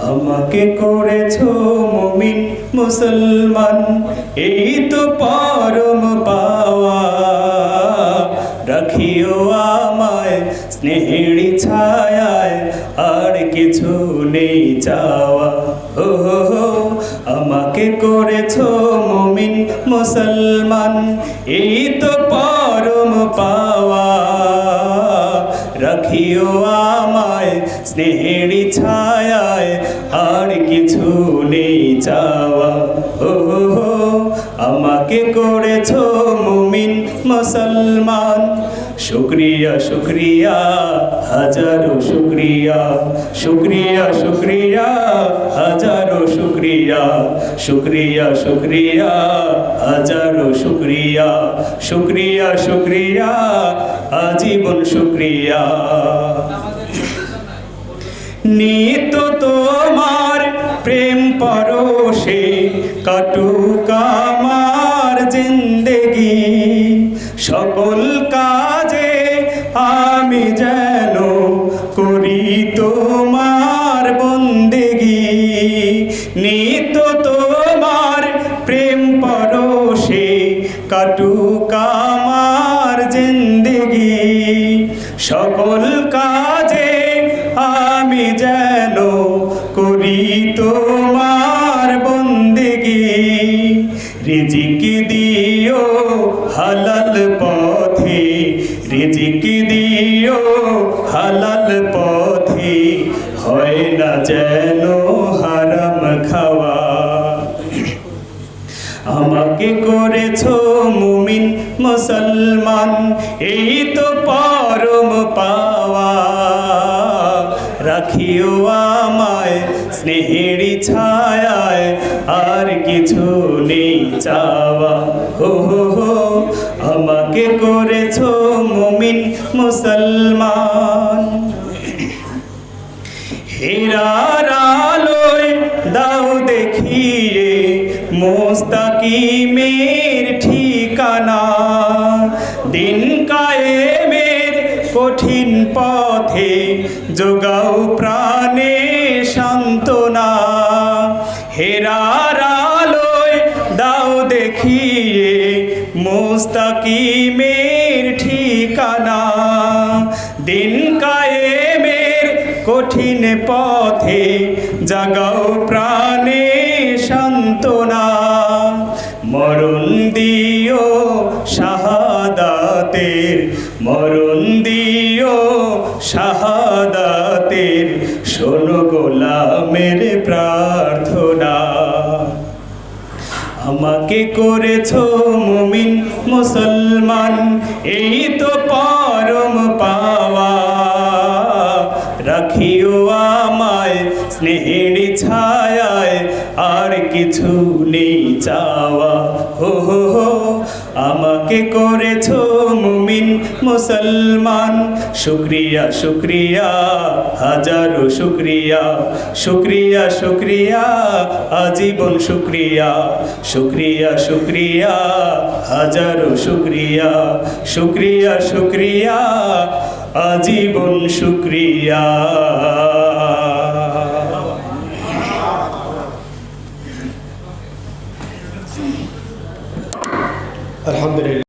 আমাকে করেছ মুমিন মুসলমান। এই তো পরম পাওয়া। রাখিও আমায় স্নেহের ছায়ায়, আর কিছু নেই চাওয়া। ও আমাকে করেছ মুমিন মুসলমান। এই তো পরম পাওয়া। রাখিও আমায় স্নেহের ছায়ায় আর কিছু নেই চাওয়া। ও, আমাকে করেছ মুমিন মুসলমান। শুক্রিয়া শুক্রিয়া, হাজারো শুক্রিয়া। শুক্রিয়া শুক্রিয়া, হাজারো শুক্রিয়া। শুক্রিয়া শুক্রিয়া, হাজারো শুক্রিয়া। শুক্রিয়া শুক্রিয়া, আজীবন শুক্রিয়া। নিত তোমার প্রেম পরশে, কাটুক আমার জিন্দেগি। সকল কাজে আমি যেন করি তোমার বন্দেগি। নিত তোমার প্রেম পরশে, কাটুক আমার রিজিক দিও, হালাল পথে। রিজিক দিও, হালাল পথে। হয় না যেন হারাম খাওয়া। আমাকে করেছ মুমিন, মুসলমান, এই তো পরম পাওয়া। রাখিও আমায় স্নেহের আর কিছু নেই চাওয়া। হো হো হো, আমাকে করেছ মুমিন মুসলমান। হেরার আলোয় দাও দেখিয়ে মোস্তাকিমের ঠিকানা। দিন কায়েমের কঠিন পথে যোগাও প্রাণে সান্ত্বনা। হেরার আলোয় দাও দেখিয়ে মোস্তাকিমের ঠিকানা। দিন কায়েমের কঠিন পথে জাগাও প্রাণে সান্ত্বনা। মরণ দিও শাহাদাতের, মরণ দিও শাহাদাতের। শোনো গোলামের প্রার্থনা। আমাকে করেছ মুমিন মুসলমান। এই তো পরম পাওয়া। রাখিও আমায় স্নেহের ছায়ায়, আর কিছু নেই চাওয়া। হো হো হো। আমাকে করেছ মুমিন, মুসলমান। শুক্রিয়া শুক্রিয়া, হাজারো শুক্রিয়া। শুক্রিয়া শুক্রিয়া, আজীবন শুক্রিয়া। শুক্রিয়া শুক্রিয়া, হাজারো শুক্রিয়া। শুক্রিয়া শুক্রিয়া, আজীবন শুক্রিয়া।